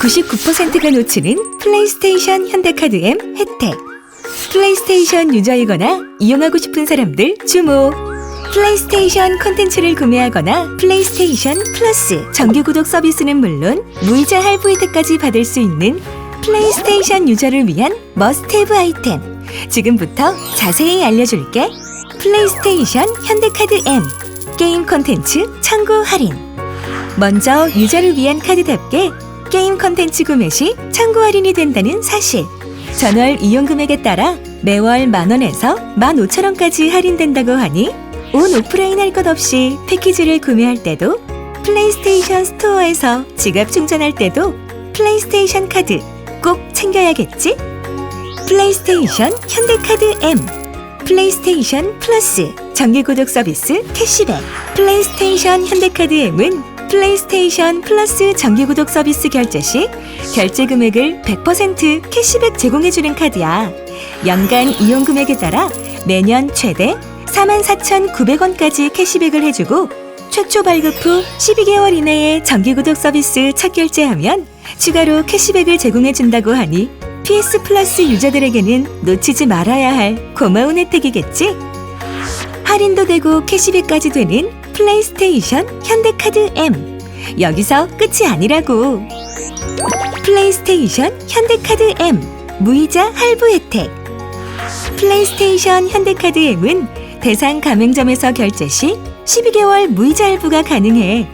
99%가 놓치는 플레이스테이션 현대카드 M 혜택. 플레이스테이션 유저이거나 이용하고 싶은 사람들 주목. 플레이스테이션 콘텐츠를 구매하거나 플레이스테이션 플러스 정기 구독 서비스는 물론 무이자 할부 혜택까지 받을 수 있는 플레이스테이션 유저를 위한 머스트헤브 아이템. 지금부터 자세히 알려줄게. 플레이스테이션 현대카드 M 게임 콘텐츠 청구 할인. 먼저 유저를 위한 카드답게 게임 콘텐츠 구매 시 청구 할인이 된다는 사실. 전월 이용 금액에 따라 매월 만원에서 만오천원까지 할인된다고 하니 온 오프라인 할 것 없이 패키지를 구매할 때도 플레이스테이션 스토어에서 지갑 충전할 때도 플레이스테이션 카드 꼭 챙겨야겠지? 플레이스테이션 현대카드 M 플레이스테이션 플러스 정기 구독 서비스 캐시백 플레이스테이션 현대카드 M은 플레이스테이션 플러스 정기 구독 서비스 결제 시 결제 금액을 100% 캐시백 제공해주는 카드야. 연간 이용 금액에 따라 매년 최대 44,900원까지 캐시백을 해주고 최초 발급 후 12개월 이내에 정기 구독 서비스 첫 결제하면 추가로 캐시백을 제공해준다고 하니 PS 플러스 유저들에게는 놓치지 말아야 할 고마운 혜택이겠지? 할인도 되고 캐시백까지 되는 플레이스테이션 현대카드 M. 여기서 끝이 아니라고. 플레이스테이션 현대카드 M. 무이자 할부 혜택. 플레이스테이션 현대카드 M은 대상 가맹점에서 결제 시 12개월 무이자 할부가 가능해.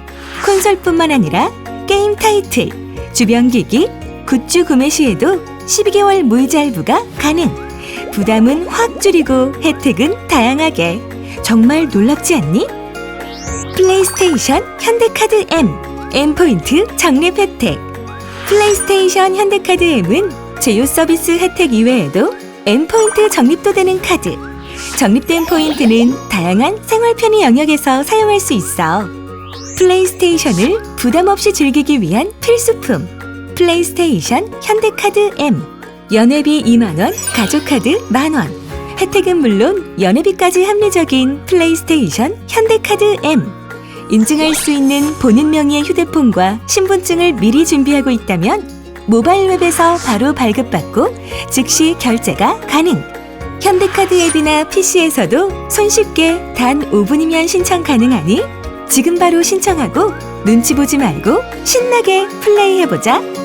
콘솔뿐만 아니라 게임 타이틀, 주변 기기, 굿즈 구매 시에도 12개월 무이자 할부가 가능. 부담은 확 줄이고 혜택은 다양하게. 정말 놀랍지 않니? 플레이스테이션 현대카드 M M포인트 적립 혜택. 플레이스테이션 현대카드 M은 제휴 서비스 혜택 이외에도 M포인트 적립도 되는 카드. 적립된 포인트는 다양한 생활 편의 영역에서 사용할 수 있어. 플레이스테이션을 부담 없이 즐기기 위한 필수품. 플레이스테이션 현대카드 M. 연회비 2만원 가족카드 만원. 혜택은 물론 연회비까지 합리적인 플레이스테이션 현대카드 M. 인증할 수 있는 본인 명의의 휴대폰과 신분증을 미리 준비하고 있다면 모바일 웹에서 바로 발급받고 즉시 결제가 가능. 현대카드 앱이나 PC에서도 손쉽게 단 5분이면 신청 가능하니 지금 바로 신청하고 눈치 보지 말고 신나게 플레이해보자.